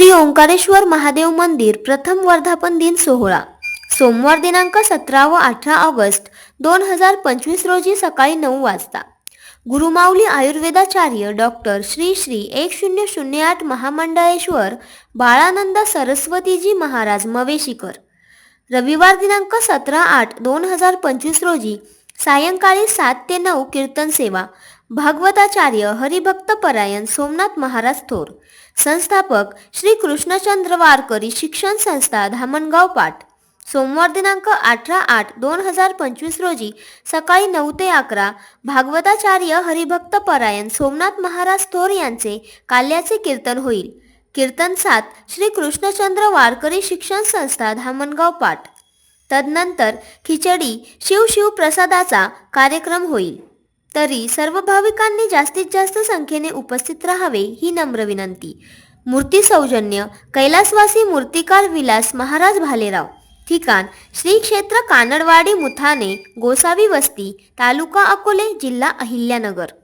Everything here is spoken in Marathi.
श्री ओंकारेश्वर महादेव मंदिर प्रथम वर्धापन दिन सोहळा. सोमवार दिनांक सतरा व अठरा ऑगस्ट दोन हजार पंचवीस रोजी सकाळी नऊ वाजता. गुरुमाऊली आयुर्वेदाचार्य डॉक्टर श्री श्री एक शून्य शून्य आठ महामंडळेश्वर बाळानंद सरस्वतीजी महाराज मवेशीकर. रविवार दिनांक सतरा आठ दोन हजार पंचवीस रोजी सायंकाळी सात ते नऊ कीर्तन सेवा. भागवताचार्य हरिभक्त परायण सोमनाथ महाराज थोर. संस्थापक श्री कृष्णचंद्र वारकरी शिक्षण संस्था धामणगाव पाठ सोमवार दिनांक अठरा आठ दोन हजार पंचवीस रोजी सकाळी नऊ ते अकरा भागवताचार्य हरिभक्त परायण सोमनाथ महाराज थोर यांचे काल्याचे कीर्तन होईल. कीर्तन सात श्री कृष्णचंद्र वारकरी शिक्षण संस्था धामणगाव पाठ तदनंतर खिचडी शिव शिव प्रसादाचा कार्यक्रम होईल. तरी सर्व भाविकांनी जास्तीत जास्त संख्येने उपस्थित राहावे ही नम्र विनंती. मूर्ती सौजन्य कैलासवासी मूर्तिकार विलास महाराज भालेराव. ठिकाण श्री क्षेत्र कानडवाडी मुथाने गोसावी वस्ती तालुका अकोले जिल्हा अहिल्यानगर.